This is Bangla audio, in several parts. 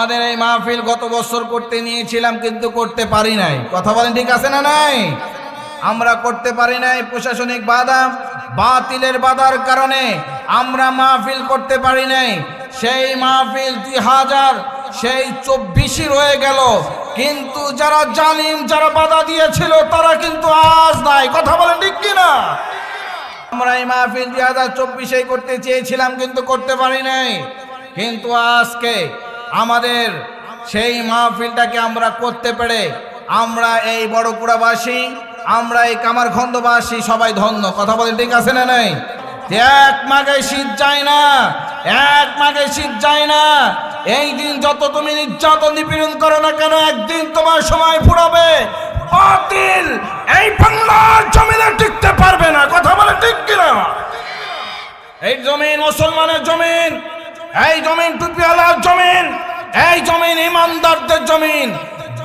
আমাদের এই মাহফিল গত বছর করতে নিয়েছিলাম, কিন্তু করতে পারি নাই। কথা বলেন ঠিক আছে না নাই? আমরা করতে পারি নাই প্রশাসনিক বাধা, বাতিলের বাধার কারণে আমরা মাহফিল করতে পারি নাই। সেই মাহফিল দুই হাজার, সেই চব্বিশই রয়ে গেল। কিন্তু যারা জালিম, যারা বাধা দিয়েছিল, তারা কিন্তু আজ নাই। কথা বলেন ঠিক কিনা আমরা এই মাহফিল দুই হাজার চব্বিশে করতে চেয়েছিলাম, কিন্তু করতে পারি নাই। কিন্তু আজকে আমাদের সেই মাহফিলটাকে আমরা করতে পেরে আমরা এই বড়কুড়াবাসী আমরা এই কামারখন্দবাসী সবাই ধন্য। কথা বলেন ঠিক আছে না নাই? এক মাঘে শীত যায় না, এক মাঘে শীত যায় না, এই দিন যত তুমি নির্যাতন নিপীড়ন করো না কেন, একদিন তোমার সময় ফুরাবে। বাতিল এই বাংলার জমিনে টিকতে পারবে না। কথা বলে ঠিক কিনা? এই জমিন, মুসলমানের জমিন এই জমিন টুপিওয়ালার জমিন, এই জমিন ইমানদারদের জমিন,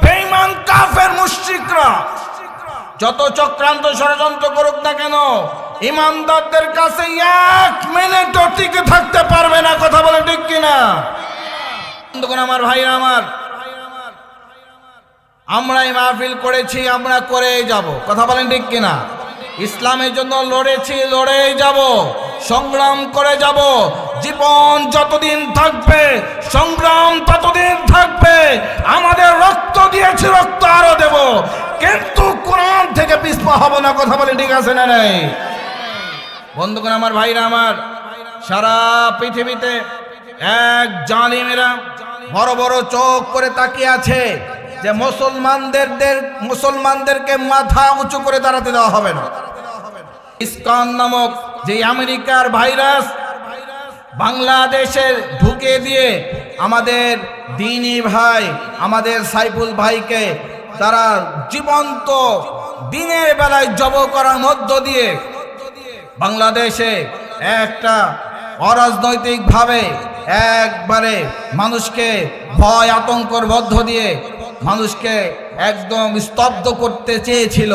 বেঈমান কাফের মুশরিকরা। যত চক্রান্ত ষড়যন্ত্র করুক না কেন, ইমানদারদের কাছে এক মিনিটও টিকে থাকতে পারবে না, কথা বলে ঠিক কিনা? বন্ধুগণ, আমার ভাইরা আমার আমরা এই মাহফিল করেছি, আমরা করেই যাব, কথা বলেন ঠিক কিনা? ইসলামের জন্য লড়েছি, লড়েই যাব। সংগ্রাম করে যাব। জীবন যতদিন থাকবে, সংগ্রাম ততদিন থাকবে। আমাদের রক্ত দিয়েছি, রক্ত আরও দেব। কিন্তু কোরআন থেকে পিছপা হব না, কথা বলে ঠিক আছে না নাই? বন্ধুগণ, আমার ভাইরা, আমার সারা পৃথিবীতে এক জালিমেরা বড় বড় চোখ করে তাকিয়ে আছে যে মুসলমানদের মুসলমানদেরকে মাথা উঁচু করে দাঁড়াতে দেওয়া হবে না। ইসকন নামক যে আমেরিকার ভাইরাস বাংলাদেশে ঢুকে দিয়ে আমাদের দিনী ভাই, আমাদের সাইফুল ভাইকে তারা জীবন্ত দিনের বেলায় জব করার মধ্য দিয়ে বাংলাদেশে একটা অরাজনৈতিকভাবে একবারে মানুষকে ভয়, আতঙ্কর মধ্য দিয়ে মানুষকে একদম স্তব্ধ করতে চেয়েছিল।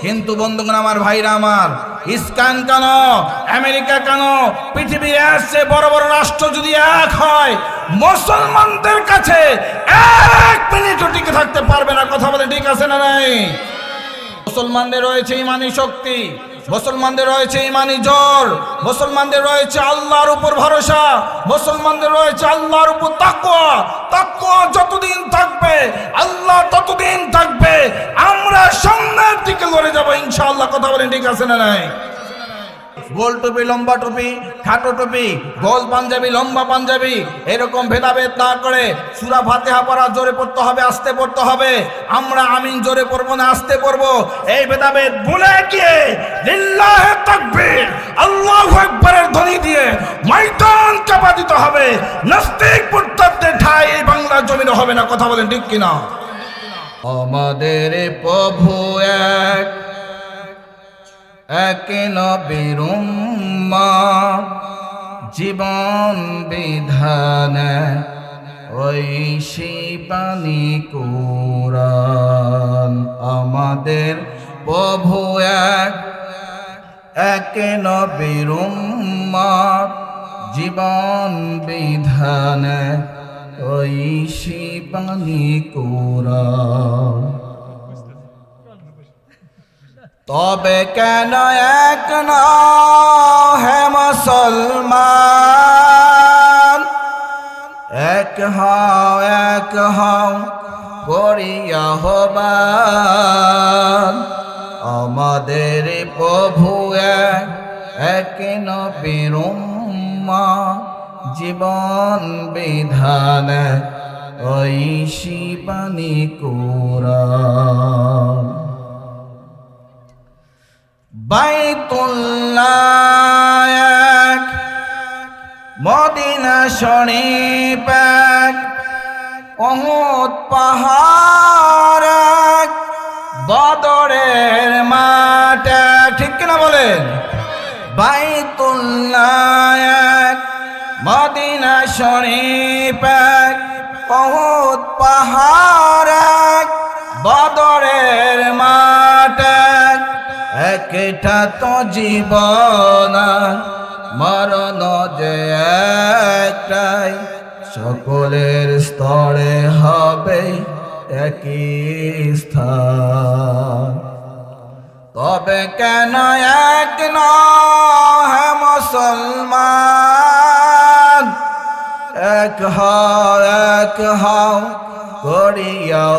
কিন্তু বন্ধুগণ, আমার ভাইরা আমার, ইস্কান কেন? আমেরিকা কেন? পৃথিবীর আসছে বড় বড় রাষ্ট্র যদি এক হয়, মুসলমানদের কাছে এক মিনিটও টিকে থাকতে পারবে না। কথা বলে ঠিক আছে না নাই? মুসলমানদের রয়েছে ইমানি শক্তি। মুসলমানদের রয়েছে ইমানি জোর, মুসলমানদের রয়েছে আল্লাহর উপর ভরসা, মুসলমানদের রয়েছে আল্লাহর উপর তাকুয়া তাকুয়া যতদিন থাকবে, আল্লাহ ততদিন থাকবে, আমরা সামনের দিকে লড়ে যাব, ইনশাআল্লাহ, কথা বলেন ঠিক আছে না নাই? গোল টুপি, লম্বা টুপি, খাটো টুপি, গোল পাঞ্জাবি, লম্বা পাঞ্জাবি, এরকম ভেদাভেদ না করে সুরা ফাতেহা পড়া জোরে পড়তে হবে, আস্তে পড়তে হবে। আমরা আমিন জোরে পড়ব না, আস্তে পড়ব। এই ভেদাভেদ ভুলে গিয়ে লিল্লাহে তাকবীর, আল্লাহু আকবারের ধ্বনি দিয়ে ময়দান চাপা দিতে হবে। নাস্তিক মুরতাদদের ঠাই এই বাংলার জমিনে হবে না, কথা বলেন ঠিক কিনা? আমাদের প্রভু এক এক নবীর জীবন বিধান ওই শিবানী কোরআন। আমাদের প্রভু এক এক নবীর উম্মত, জীবন বিধান ওই শিবানী কোরআন। তবে কেন এক হে মুসলমান? এক হও এক হও করিয়া হবান। আমাদের প্রভু এক নবীর জীবন বিধান ওই শিবানী কোরআন। বাইতুল্লাহ, মদিনা শরীফ এক অহুদ পাহাড়, বদরের মাঠ, ঠিক কিনা বলেন? বাইতুল্লাহ, মদিনা শরীফ এক অহুদ পাহাড়, বদরের মাঠ একটা তো জীবন মরণ যে একটাই। সকলের স্তরে হবে একই স্থান। তবে কেন এক নয় মুসলমান? এক হও এক হও করিয়াবান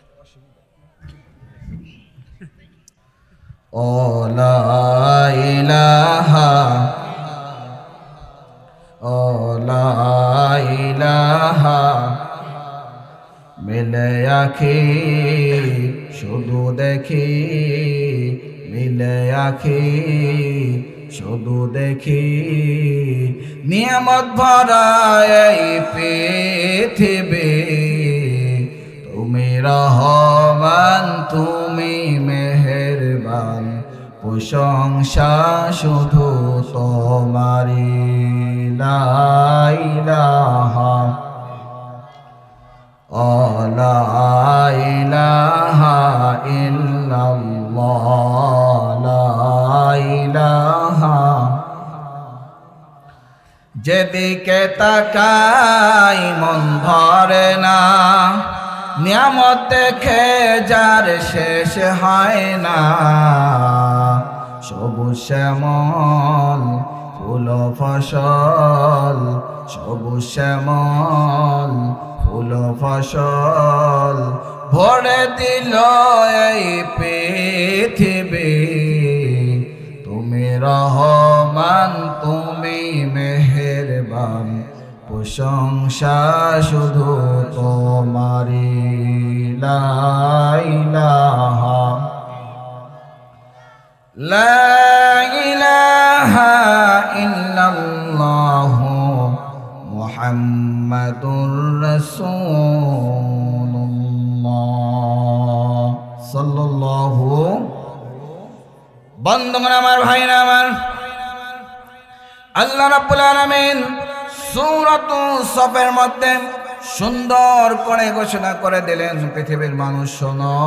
লাইলাহা ও লাইলাহা মিলে আখি শুধু দেখি। মিলে আখি শুধু দেখি। নিয়ামত প্রশংসা শুধু তোমারি লাইলাহা যেদিকে তাকাই মন ভরে না, নিয়ামত দেখে যার শেষ হয় না। সবুজ শ্যামল, ফুল ফসল। সবুজ শ্যামল, ফুল ফসল। ভরে দিল এই পৃথিবী। তুমি রহমান, তুমি মেহেরবান। প্রশংসা শুধু তোমারি লাইলাহা لا إله إلا الله محمد رسول الله صلى الله বন্ধুগণ আমার ভাইরা আমার আল্লাহ রাব্বুল আলামিন সূরাতু সফের মধ্যে সুন্দর করে ঘোষণা করে দিলেন পৃথিবীর মানুষ শোনো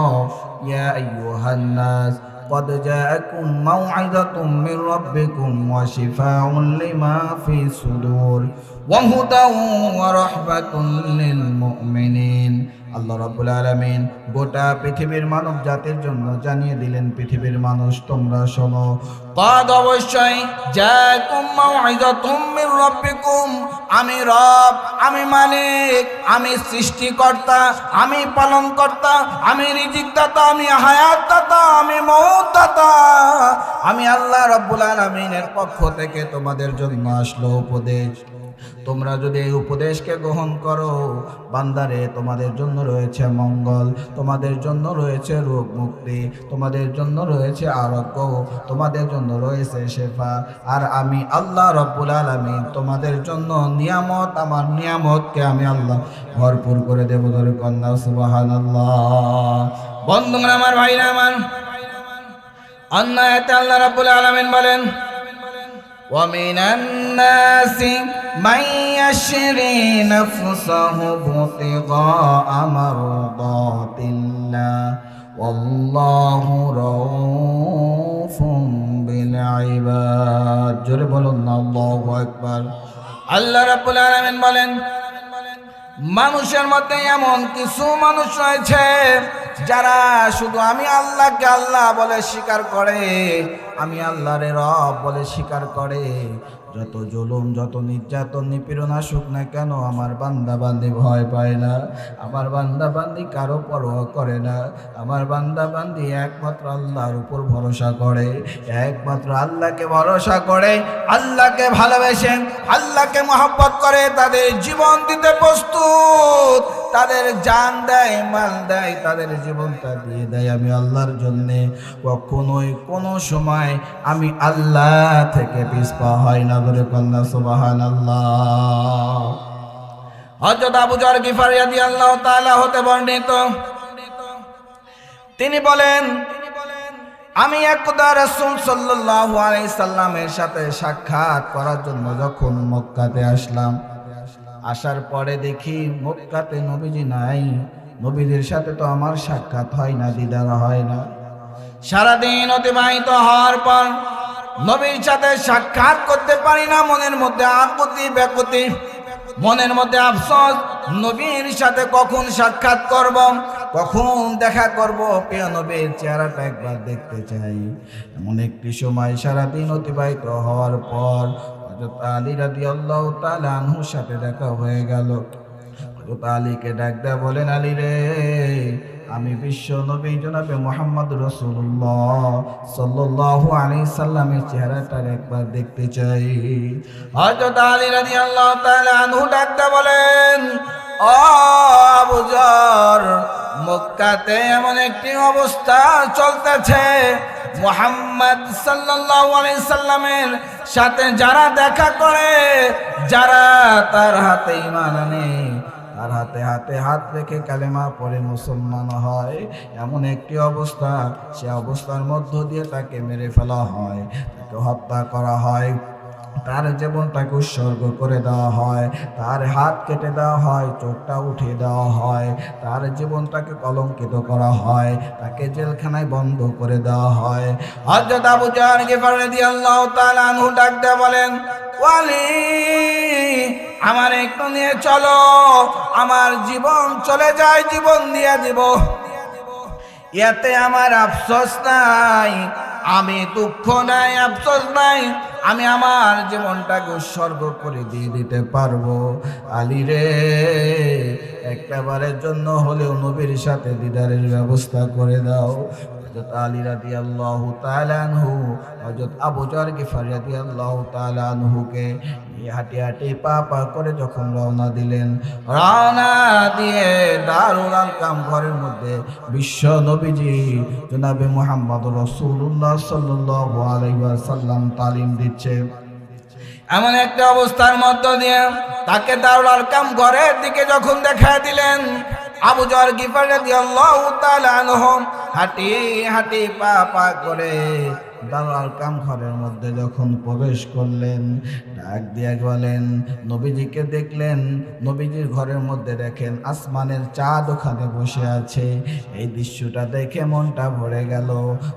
ইয়া আইয়ুহান নাস قد جاءكم موعظة من ربكم وشفاء لما في الصدور وهدى ورحمة للمؤمنين. আল্লাহ রাব্বুল আলামিন গোটা পৃথিবীর মানব জাতির জন্য জানিয়ে দিলেন, পৃথিবীর মানুষ তোমরা শোনো। কাদ অবশ্যই আমি রব, আমি মালিক, আমি সৃষ্টিকর্তা, আমি পালনকর্তা, আমি রিজিক দাতা আমি হায়াত দাতা আমি মৌত দাতা আমি আল্লাহ রাব্বুল আলামিনের পক্ষ থেকে তোমাদের জন্য আসলো উপদেশ। তোমরা যদি এই উপদেশকে গ্রহণ করো, বান্দারে তোমাদের জন্য রয়েছে মঙ্গল, তোমাদের জন্য রয়েছে রোগ মুক্তি, তোমাদের জন্য রয়েছে আরোগ্য, তোমাদের জন্য রয়েছে শেফা। আর আমি আল্লাহ রব্বুল আলমী তোমাদের জন্য নিয়ামত, আমার নিয়ামতকে আমি আল্লাহ ভরপুর করে দেবো ধরে কন্যা সুবাহান বন্ধুগণ, আমার ভাইরা, আমার। অন্যায়তে আল্লাহ রব্বুল আলমিন বলেন ومن الناس من يشري نفسه ابتغاء مرضات الله والله رؤوف بالعباد জোরে বলুন না আল্লাহু আকবার আল্লাহ রাব্বুল আলামিন বলেন মানুষের মধ্যে এমন কিছু মানুষ রয়েছে যারা শুধু আমি আল্লাহকে আল্লাহ বলে স্বীকার করে, আমি আল্লাহরে রব বলে স্বীকার করে। যত জুলুম, যত নির্যাতন, নিপীড়ন আসুক না কেন, আমার বান্দা বান্দি ভয় পায় না। আমার বান্দা বান্দি কারও পরোয়া করে না। আমার বান্দা বান্দি একমাত্র আল্লাহর উপর ভরসা করে। একমাত্র আল্লাহকে ভরসা করে, আল্লাহকে ভালোবেসে, আল্লাহকে মহব্বত করে তাদের জীবন দিতে প্রস্তুত। তাদের জান দেয়, মাল দেয়, তাদের জীবনটা দিয়ে দেয় আমি আল্লাহর জন্যে। কখনোই কোনো সময় আমি আল্লাহ থেকে পিসপা হয় না, ধরে কন্যা সুবাহান আল্লাহ হজরত আবু জর গিফারি রাদিয়াল্লাহু তাআলা হতে বর্ণিত। তিনি বলেন, আমি একদা রাসূল সাল্লাল্লাহু আলাইহি সাল্লামের সাথে সাক্ষাৎ করার জন্য যখন মক্কাতে আসলাম আসার পরে দেখি মক্কাতে নবীজি নাই। নবীদের সাথে তো আমার সাক্ষাৎ হয় না, দিদার হয় না। সারাদিন অতিবাহিত হওয়ার পর নবীর সাথে সাক্ষাৎ করতে পারি না, মনের মধ্যে আকুতি ব্যাকুতি মনের মধ্যে আফসোস, নবীর সাথে কখন সাক্ষাৎ করব, কখন দেখা করব, প্রিয় নবীর চেহারাটা একবার দেখতে চাই। এমন একটি সময় সারাদিন অতিবাহিত হওয়ার পর হযরত আলী রাদিয়াল্লাহু তাআলা আনহুর সাথে দেখা হয়ে গেল। হযরত আলীকে ডাক দেয়া বলেন, আলী রে, আমি বিশ্ব নবী জনাবে মোহাম্মদ রসুল্লাহ সাল্লাল্লাহু আলাইহি সাল্লামের চেহারাটা একবার দেখতে চাই। হযরত আলী রাদিয়াল্লাহু তাআলা আনহু ডাকতে বলেন ও আবু মক্কাতে এমন একটি অবস্থা চলতেছে। মোহাম্মদ সাল্লামের সাথে যারা দেখা করে, যারা তার হাতে ইমান আনে, তার হাতে হাতে হাত রেখে কালেমা পরে মুসলমান হয়। এমন একটি অবস্থা, সে অবস্থার মধ্য দিয়ে তাকে মেরে ফেলা হয়, তাকে হত্যা করা হয়। তার জীবনটাকে উৎসর্গ করে দেওয়া হয়, তার হাত কেটে দেওয়া হয়, চোখটা উঠিয়ে দেওয়া হয়, তার জীবনটাকে কলঙ্কিত করা হয়, তাকে জেলখানায় বন্ধ করে দেওয়া হয়। হযরত আবু জাহর গিফার রাদিয়াল্লাহু তাআলা আনহু ডাক দিয়ে বলেন, ওয়ালি, আমার একটু নিয়ে চলো, আমার জীবন চলে যায়, জীবন দিয়ে দিব। এতে আমার আফসোস নাই, আমি দুঃখ নাই, আফসোস নাই। আমি আমার জীবনটাকে উৎসর্গ করে দিয়ে দিতে পারব। আলী রে একটা বারের জন্য হলেও নবীর সাথে দিদারের ব্যবস্থা করে দাও। হযরত আলী রাদিয়াল্লাহু তাআলা আনহু, হযরত আবু জার গিফারি রাদিয়াল্লাহু তাআলা আনহুকে নিয়ে হাঁটি হাঁটি পা পা করে যখন রওনা দিলেন, রওনা দিয়ে দারুল আলকাম ঘরের মধ্যে বিশ্ব নবীজি জনাবে মুহাম্মদ রাসূলুল্লাহ সাল্লাল্লাহু আলাইহি ওয়াসাল্লাম তালিম দিচ্ছে। এমন একটা অবস্থার মধ্য দিয়ে তাকে দারুল আলকাম ঘরের দিকে যখন দেখা দিলেন আবু জর গিফার হাঁটি হাঁটি পা পা করে দারুল আলকাম ঘরের মধ্যে যখন প্রবেশ করলেন, ডাক দিয়ে গেলেন নবীজিকে দেখলেন, নবীজির ঘরের মধ্যে দেখেন আসমানের চাঁদ ওখানে বসে আছে। এই দৃশ্যটা দেখে মনটা ভরে গেল।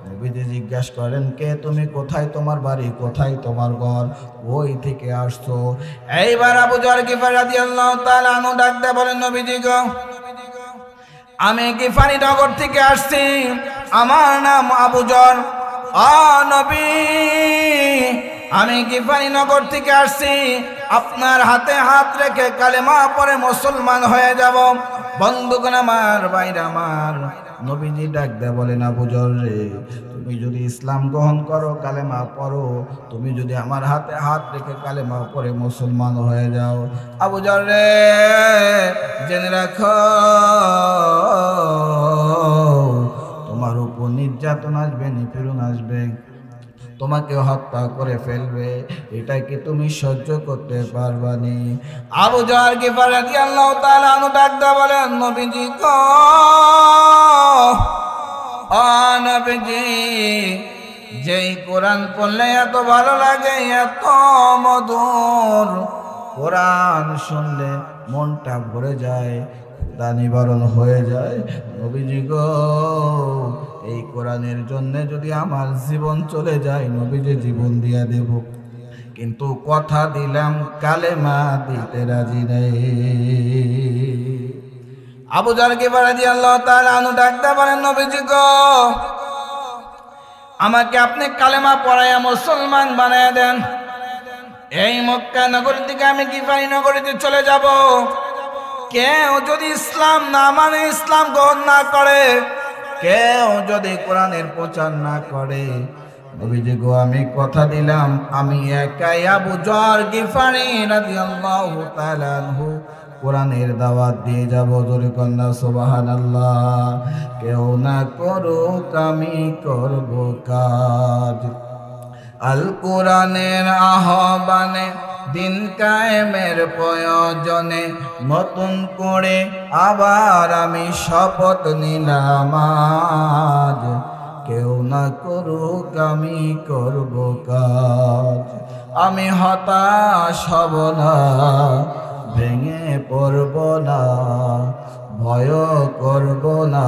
নবীজি জিজ্ঞাসা করেন, কে তুমি? কোথায় তোমার বাড়ি? কোথায় তোমার ঘর? ওই থেকে আসছো? এইবার আবু জর গিফার রাদিয়াল্লাহু তাআলা আনহু ডাক দিয়ে বলেন, নবীজি গো আমি গিফারি নগর থেকে আসছি? আমার নাম আবুজর অনবী নবী, আমি গিফারি নগর থেকে আসছি? আপনার হাতে হাত রেখে কালেমা পরে মুসলমান হয়ে যাব। বন্ধুগণ আমার বাইরে আমার, নবীজি ডাক দেয়া বলেন আবুজর রে, তুমি যদি ইসলাম গ্রহণ করো, কালেমা পড়ো, তুমি যদি আমার হাতে হাত রেখে কালেমা পরে মুসলমান হয়ে যাও। আবুজর রে, জেনে রাখো, তোমার উপর নির্যাতন আসবে, নিপীড়ন আসবে। তোমাকে হত্যা করে ফেলবে এটা কি তুমি সহ্য করতে পারবানি আবু জার কি ফারাদি আল্লাহ তাআলা আনু ডাকদা বলেন, নবীজি ও নবীজি, যেই কোরআন পড়লে এত ভালো লাগে, এত মধুর কোরআন শুনলে মনটা ভরে যায়, ক্ষুধা নিবারণ হয়ে যায়। নবীজি গো কোরআনের জন্য যদি আমার জীবন চলে যায়, নবীজি জীবন দিয়া দেব। কিন্তু কথা দিলাম, কালেমা দিতে রাজি নেই। আবু জারকে বারাজি আল্লাহ তাআলা আনু ডাকতে পারেন, নবীজি গো। আমাকে আপনি কালেমা পড়াইয়া মুসলমান বানায় দেন। এই মক্কা নগরী থেকে আমি গিফারি নগরীতে চলে যাব। কেউ যদি ইসলাম না মানে ইসলাম গ্রহণ না করে কেউ যদি কোরআনের প্রচার না করে, নবীজি গো, আমি কথা দিলাম, আমি একাই আবু জর গিফারি রাদিয়াল্লাহু তাআলা আনহু কোরআনের দাওয়াত দিয়ে যাব। জোরে কন্যা, সুবহানাল্লাহ। কেউ না করুক, আমি করব কাজ। আল কোরআনের আহ্বানে দিন কায়েমের প্রয়োজনে নতুন করে আবার আমি শপথ নিলাম কেউ না করুক, আমি করব কাজ। আমি হতাশ হব না, ভেঙে পড়ব না ভয় করব না।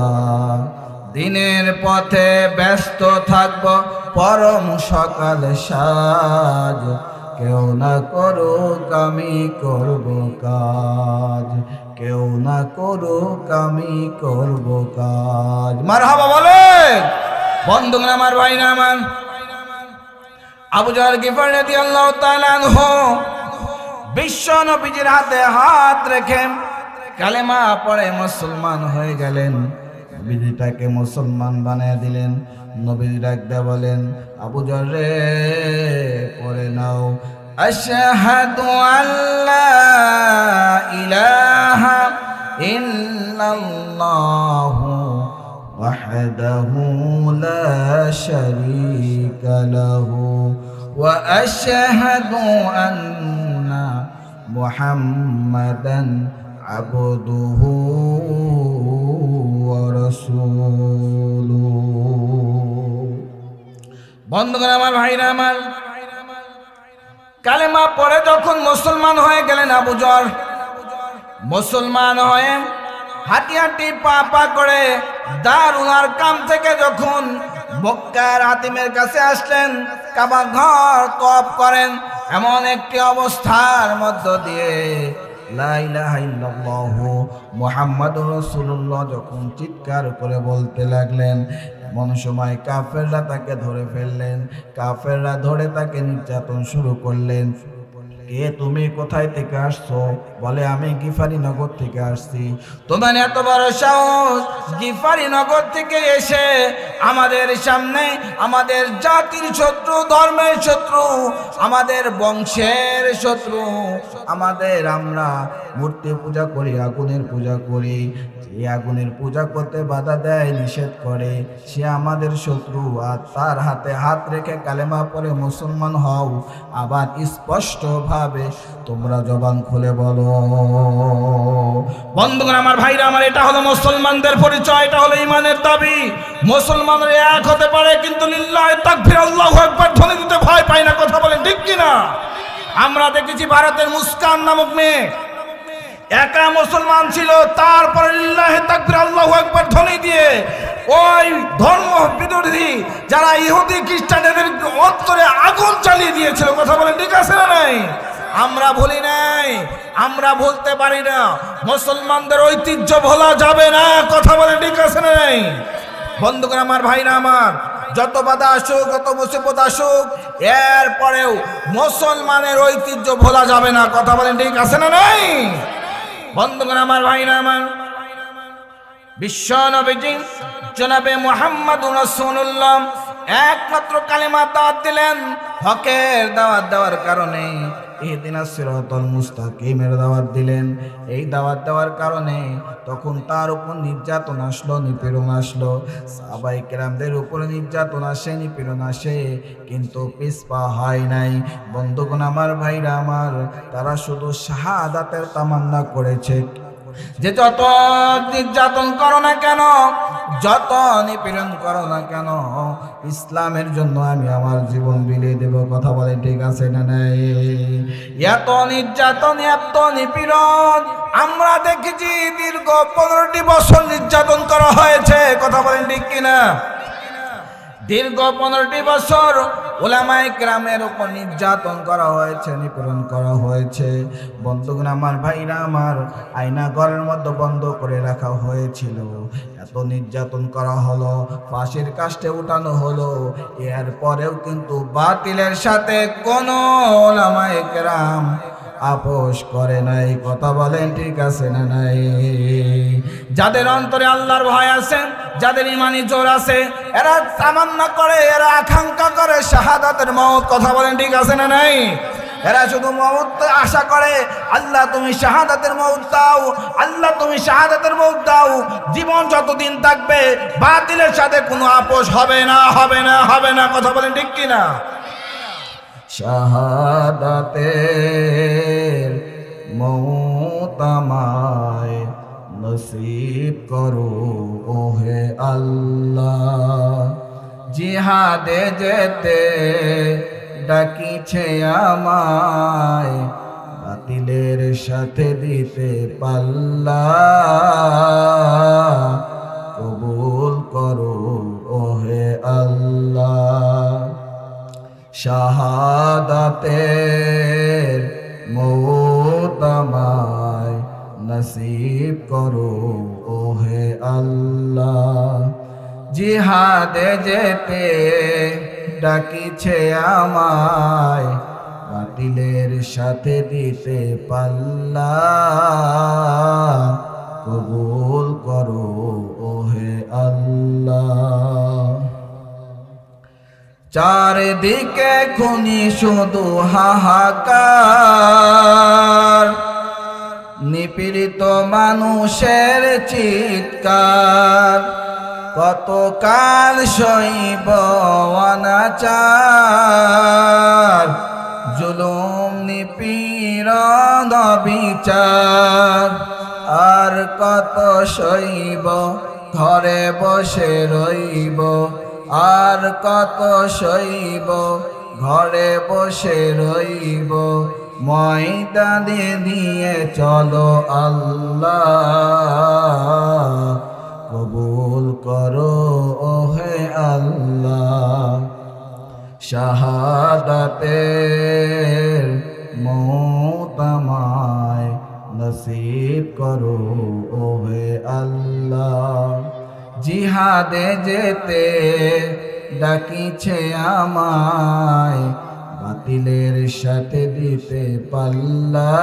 দিনের পথে ব্যস্ত থাকব, পরম সকাল সাজ। কেউ না করুক আমি করব কাজ। কেউ না করুক আমি করব কাজ। মার হাবা বলে। বন্ধু আমার ভাই না আমার। আবু জাহাল গিফার রাদিয়াল্লাহু তাআলা আনহু বিশ্ব নবীজির হাতে হাত রেখে কালেমা পড়ে মুসলমান হয়ে গেলেন। বিজিটাকে মুসলমান বানিয়ে দিলেন। নবীজি ডাকতে বলেন আবু জর রে পড়ে নাও আশহাদু আল্লা ইলাহা ইল্লাল্লাহু وحده لا شريك له واشهد ان محمدا عبده ورسوله বন্ধুগণ আমার ভাইরা আমার। কালেমা পরে যখন মুসলমান হয়ে গেলেন আবু জর। মুসলমান হয়ে হাঁটি পা পা করে দারুনার কাম থেকে যখন মক্কার হাতিমের কাছে আসলেন, কাবা ঘর তপ করেন, এমন একটি অবস্থার মধ্য দিয়ে মোহাম্মদ রসুল্লাহ যখন চিৎকার করে বলতে লাগলেন সময় কাফেররা তাকে ধরে ফেললেন কাফেররা ধরে তাকে নির্যাতন শুরু করলেন। কে তুমি কোথায় থেকে আসছো? বলে, আমি গিফারি নগর থেকে আসছি। তোমার এত বড় সাহস গিফারি নগর থেকে এসে আমাদের সামনে আমাদের জাতির শত্রু, ধর্মের শত্রু, আমাদের বংশের শত্রু, আমাদের আমরা মূর্তি পূজা করি, আগুনের পূজা করি। যে আগুনের পূজা করতে বাধা দেয়, নিষেধ করে, সে আমাদের শত্রু। আর তার হাতে হাত রেখে কালেমা পরে মুসলমান হও। আবার স্পষ্ট ভাবে তোমরা জবান খুলে বলো। বন্ধুগণ, আমার ভাইরা, আমার এটা হলো মুসলমানদের পরিচয়, এটা হলো ইমানের দাবি। মুসলমানরা এক হতে পারে, কিন্তু লিল্লাহ তাকবীর, আল্লাহু আকবার, ধ্বনি দিতে ভয় পায় না, কথা বলেন ঠিক কি না আমরা দেখেছি ভারতের মুস্কান নামক মেয়ে, একা মুসলমান ছিল, তারপরে আল্লাহু আকবার, ধ্বনি দিয়ে ওই ধর্ম বিরোধী যারা ইহুদি, খ্রিস্টানদের অন্তরে আগুন চালিয়ে দিয়েছিল, কথা বলেন ঠিক আছে না নাই? আমরা ভুলি নাই, আমরা ভুলতে পারি না। মুসলমানদের ঐতিহ্য ভোলা যাবে না, কথা বলে ঠিক আছে নাই? বন্ধুগণ আমার, ভাইরা আমার, যত বাধা আসুক, যত মুসিবত আসুক, এরপরেও মুসলমানের ঐতিহ্য ভোলা যাবে না, কথা বলেন ঠিক আছে না নাই? বন্ধুগণ আমার, ভাইরা আমার, বিশ্ব নবীজি, জনাবে মোহাম্মদ রসুল্লাহ একমাত্র কালেমা দাওয়াত দিলেন হকের দাওয়াত দেওয়ার কারণে। ইহদিনা সিরাতাল মুস্তাকিমের দাওয়াত দিলেন। এই দাওয়াত দেওয়ার কারণে তখন তার উপর নির্যাতন আসলো, নিপীড়ন আসলো। সাহাবাই কেরামদের উপরে নির্যাতন আসে, নিপীড়ন আসে, কিন্তু পিসপা হয় নাই। বন্ধুগণ আমার, ভাইরা আমার, তারা শুধু শাহাদাতের তামান্না করেছে। যে যত নির্যাতন করো না কেন যত নিপীড়ন করো না কেন, ইসলামের জন্য আমি আমার জীবন বিলিয়ে দেব। কথা বলে ঠিক আছে না নাই? এত নির্যাতন এত নিপীড়ন আমরা দেখেছি দীর্ঘ পনেরোটি বছর নির্যাতন করা হয়েছে। কথা বলেন, ঠিক কিনা? দীর্ঘ পনেরোটি বছর ওলামাই গ্রামের উপর নির্যাতন করা হয়েছে, নিপীড়ন করা হয়েছে। বন্ধুগণ, আমার ভাইরা, আমার আয়না ঘরের মধ্যে বন্ধ করে রাখা হয়েছিল। এত নির্যাতন করা হলো, ফাঁসির কাস্টে উঠানো হলো। এর পরেও কিন্তু বাতিলের সাথে কোনো ওলামায় গ্রাম আপোষ করে নাই। কথা বলেন, ঠিক আছে না নাই? যাদের অন্তরে আল্লাহর ভয় আছে, যাদের ইমানি জোর আছে এরা তামান্না করে, এরা আকাঙ্ক্ষা করে শাহাদাতের মত কথা বলেন ঠিক আছে না নাই? এরা শুধু মৌত আশা করে, আল্লাহ তুমি শাহাদাতের মৌত দাও, আল্লাহ তুমি শাহাদাতের মৌত দাও, জীবন যতদিন থাকবে, বাতিলের সাথে কোনো আপোষ হবে না হবে না হবে না, কথা বলেন ঠিক কি না শাহাদাতের মৌতামায় নসিব করো, ওহে আল্লাহ। জিহাদে যেতে ডাকিছে আমায়, বাতিলের সাথে দিতে পাল্লা। কবুল করো, ওহে আল্লাহ। শাহাদাতের মৌতামায় নসিব করো, ওহে আল্লাহ। জিহাদে যেতে ডাকিছে আমায়, বাতিলের সাথে দিতে পাল্লা কবুল করো, ওহে আল্লাহ। চারিদিকে খুনি শুধু হাহাকার। নিপীড়িত মানুষের চিৎকার। কত কাল শৈব অনাচার? জুলুম, নিপীড়ন বিচার আর কত শৈব ঘরে বসে রইব। আর কত শৈব ঘরে বসে রইব। ময়দানে দিয়ে চলো আল্লাহ। কবুল করো, ওহে আল্লাহ। শাহাদাতের মৌতামায় নসিব করো, ওহে আল্লাহ। জিহাদে যেতে ডাকিছে আমায় বাতিলের সাথে দিতে পাল্লা।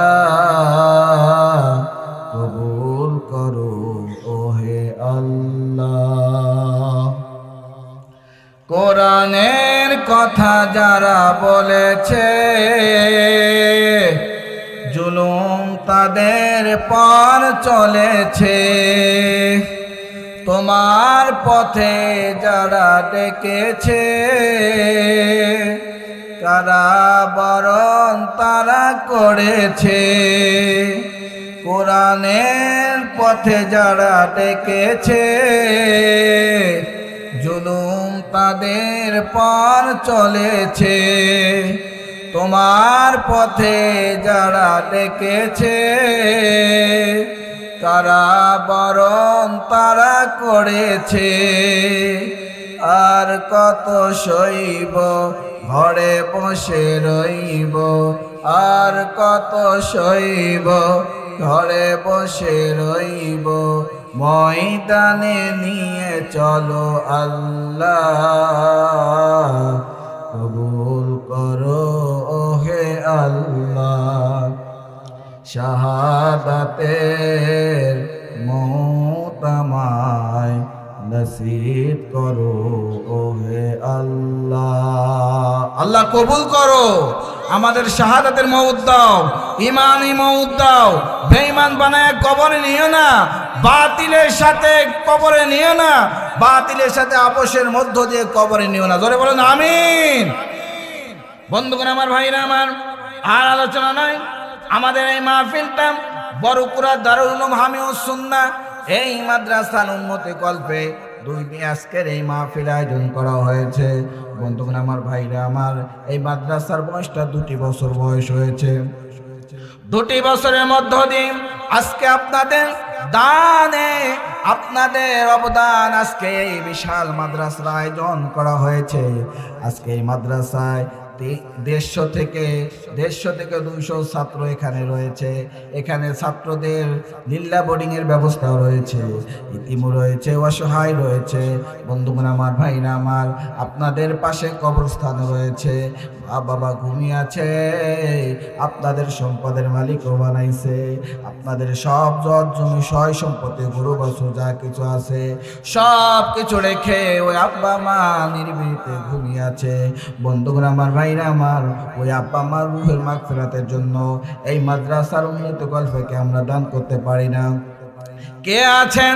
কবুল করো, ওহে আল্লাহ। কোরআনের কথা যারা বলেছে, জুলুম তাদের পর চলেছে। তোমার পথে যারা ডেকেছে কারা বরণ তারা করেছে। কোরআনের পথে যারা ডেকেছে, জুলুম তাদের পর চলেছে। তোমার পথে যারা ডেকেছে, তারা বরণ তারা করেছে। আর কত সইব ঘরে বসে রইব, আর কত সইব ঘরে বসে রইব, ময়দানে নিয়ে চলো আল্লাহ। কবুল করো, ওহে আল্লাহ। শাহাদাতের মৌতামায় নসিব করো, ওহে আল্লাহ। আল্লাহ কবুল করো। আমাদের শাহাদাতের মৌত দাও, ইমানই মৌত দাও। বেঈমান বানায় কবরে নিও না, বাতিলের সাথে কবরে নিও না, বাতিলের সাথে আপোষের মধ্য দিয়ে কবরে নিও না। ধরে বলেন, আমিন। বন্ধুগণ আমার, ভাইরা আমার, আর আলোচনা নয়। আমাদের এই মাহফিলটা বড়কুড়া দারুল উলুম হামিউ সুন্না এই মাদ্রাসার উন্নতি কল্পে দুই আজকের এই মাহফিল আয়োজন করা হয়েছে। বন্ধুগণ, আমার ভাইরা, আমার এই মাদ্রাসার বয়সটা দুটি বছর বয়স হয়েছে। দুটি বছরের মধ্য দিন আজকে আপনাদের দানে আপনাদের অবদান আজকে এই বিশাল মাদ্রাসার আয়োজন করা হয়েছে। আজকে এই মাদ্রাসায় দেড়শো থেকে দেড়শো থেকে দুইশো ছাত্র এখানে রয়েছে। এখানে ছাত্রদের লিল্লা বোর্ডিংয়ের ব্যবস্থা রয়েছে। ইতিমু রয়েছে, অসহায় রয়েছে। বন্ধুগণ আমার, ভাইরা আমার, আপনাদের পাশে কবরস্থান রয়েছে। বাবা ঘুমিয়ে আছে, আপনাদের সম্পদের মালিকও বানাইছে, আপনাদের সব জট জমি, সয় সম্পদে গরু বাছু যা কিছু আছে, সব কিছু রেখে ওই আব্বা মা নির্বিড়িতে ঘুমিয়ে আছে। বন্ধুগণ আমার, ভাইরা আমার, ওই আব্বা মার রুহের মাগ ফেরাতের জন্য এই মাদ্রাসার উন্নত গল্পকে আমরা দান করতে পারি না। কে আছেন?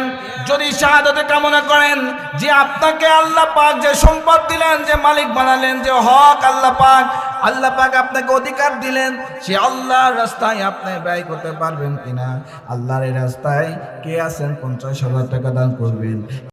যদি শাহাদতে কামনা করেন যে আপনাকে আল্লাহ পাক যে সম্পদ দিলেন, যে মালিক বানালেন, যে হক আল্লাহ পাক আল্লাহ পাক আপনাকে অধিকার দিলেন, সে আল্লাহর রাস্তায় আপনি ব্যয় করতে পারবেন কিনা? আল্লাহর রাস্তায় কে আছেন? পঞ্চাশ হাজার টাকা দান করবেন।